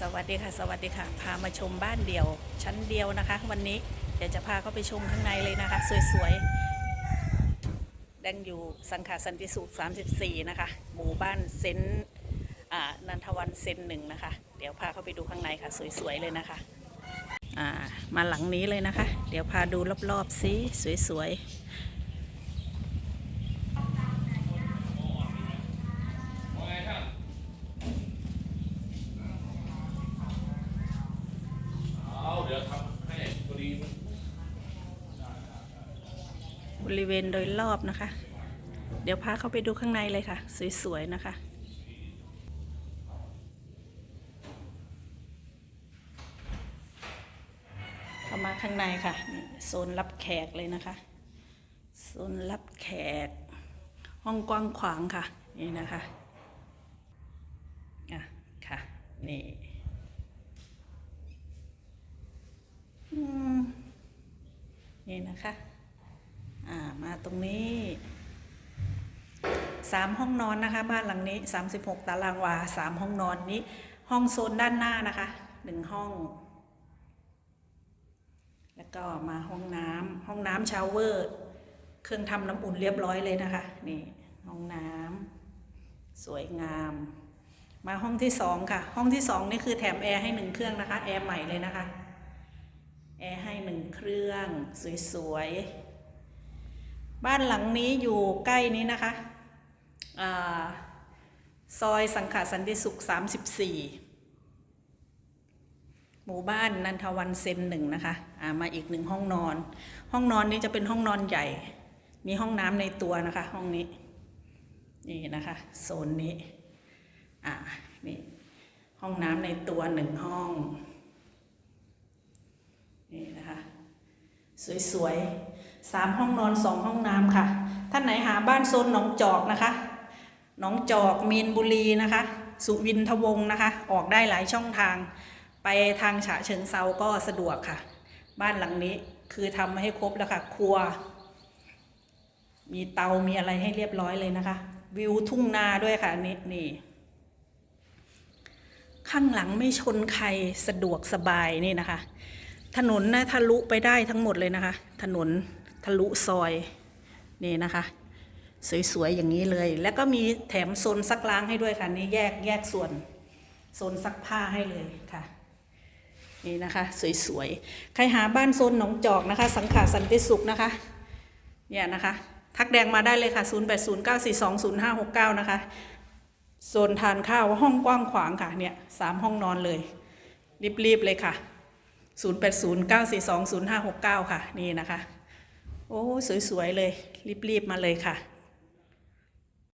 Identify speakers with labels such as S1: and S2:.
S1: สวัสดีค่ะ สวัสดีค่ะ พามาชมบ้านเดี่ยว ชั้นเดียวนะคะ วันนี้เดี๋ยวจะพาเข้าไปชมข้างในเลยนะคะ สวยๆดังอยู่สังขาสันติสุข 34 นะคะ หมู่บ้านเซนอ่านันทวันเซนหนึ่งนะคะ เดี๋ยวพาเข้าไปดูข้างในค่ะ สวยๆเลยนะคะอ่ามาหลังนี้เลยนะคะ เดี๋ยวพาดูรอบๆซิสวยๆ บริเวณโดยรอบนะคะ เดี๋ยวพาเข้าไปดูข้างในเลยค่ะ สวยๆนะคะ เข้ามาข้างในค่ะโซนรับแขกเลยนะคะโซนรับแขก ห้องกว้างขวางค่ะ นี่นะคะอะค่ะ นี่นี่นะคะ อ่ามาตรงนี้สามห้องนอนนะคะ บ้านหลังนี้36ตารางวาสามห้องนอนนี้ ห้องโซนด้านหน้านะคะหนึ่งห้อง แล้วก็มาห้องน้ำห้องน้ำชาวเวอร์ เครื่องทำน้ำอุ่นเรียบร้อยเลยนะคะนี่ห้องน้ำสวยงาม มาห้องที่สองค่ะ ห้องที่สองนี่คือแถมแอร์ให้หนึ่งเครื่องนะคะแอร์ใหม่เลยนะคะแอร์ให้หนึ่งเครื่องสวยๆ บ้านหลังนี้อยู่ใกล้นี้นะคะอซอยสังขสันติสุข 34 หมู่บ้านนันทวันเซนหนึ่งนะคะามาอีกหนึ่งห้องนอน ห้องนอนนี้จะเป็นห้องนอนใหญ่ มีห้องน้ำในตัวนะคะ ห้องนี้นี่นะคะโซนนี้อ่านี่ห้องน้ำในตัวหนึ่งห้อง นี่นะคะ สวยๆสามห้องนอนสองห้องน้ำค่ะ ท่านไหนหาบ้านโซนหนองจอกนะคะหนองจอกมีนบุรีนะคะ สุวินทวงศ์นะคะ ออกได้หลายช่องทาง ไปทางฉะเชิงเซาก็สะดวกค่ะ บ้านหลังนี้คือทำให้ครบแล้วค่ะ ครัว มีเตามีอะไรให้เรียบร้อยเลยนะคะ วิวทุ่งนาด้วยค่ะนี่นี่ข้างหลังไม่ชนใครสะดวกสบายนี่นะคะ ถนนนะทะลุไปได้ทั้งหมดเลยนะคะ ถนนทะลุซอยนี่นะคะ สวยๆอย่างนี้เลย แล้วก็มีแถมโซนซักล้างให้ด้วยค่ะนี่แยกแยกส่วนโซนซักผ้าให้เลยค่ะนี่นะคะสวยๆใครหาบ้านโซนหนองจอกนะคะ สังขาสันติสุขนะคะเนี่ยนะคะ ทักแดงมาได้เลยค่ะ 0809420569 นะคะโซนทานข้าวห้องกว้างขวางค่ะเนี่ยสามห้องนอนเลยรีบๆเลยค่ะ 0809420569 ค่ะ นี่นะคะ โอ้ สวย ๆ เลย รีบ ๆ มาเลยค่ะ